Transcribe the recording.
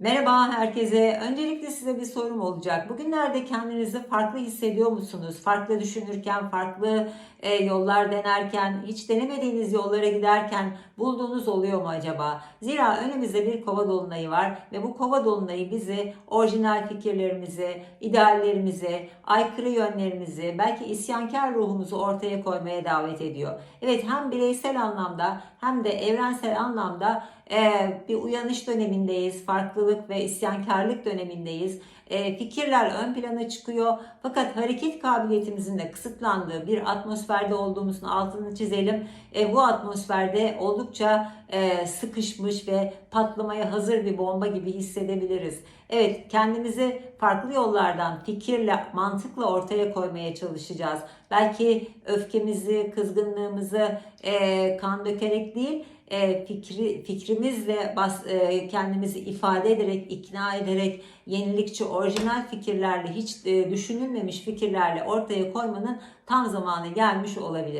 Merhaba herkese. Öncelikle size bir sorum olacak. Bugünlerde kendinizi farklı hissediyor musunuz? Farklı düşünürken, farklı e, yollar denerken, hiç denemediğiniz yollara giderken bulduğunuz oluyor mu acaba? Zira önümüzde bir kova dolunayı var ve bu kova dolunayı bizi orijinal fikirlerimizi, ideallerimizi, aykırı yönlerimizi, belki isyankar ruhumuzu ortaya koymaya davet ediyor. Evet hem bireysel anlamda hem de evrensel anlamda bir uyanış dönemindeyiz. Farklılık ve isyankarlık dönemindeyiz. E, fikirler ön plana çıkıyor. Fakat hareket kabiliyetimizin de kısıtlandığı bir atmosferde olduğumuzun altını çizelim. E, bu atmosferde oldukça e, sıkışmış ve patlamaya hazır bir bomba gibi hissedebiliriz. Evet kendimizi farklı yollardan fikirle, mantıkla ortaya koymaya çalışacağız. Belki öfkemizi, kızgınlığımızı e, kan dökerek değil, e, fikri fikrimizle bas, e, kendimizi ifade ederek, ikna ederek yenilikçi, orijinal fikirlerle, hiç e, düşünülmemiş fikirlerle ortaya koymanın tam zamanı gelmiş olabilir.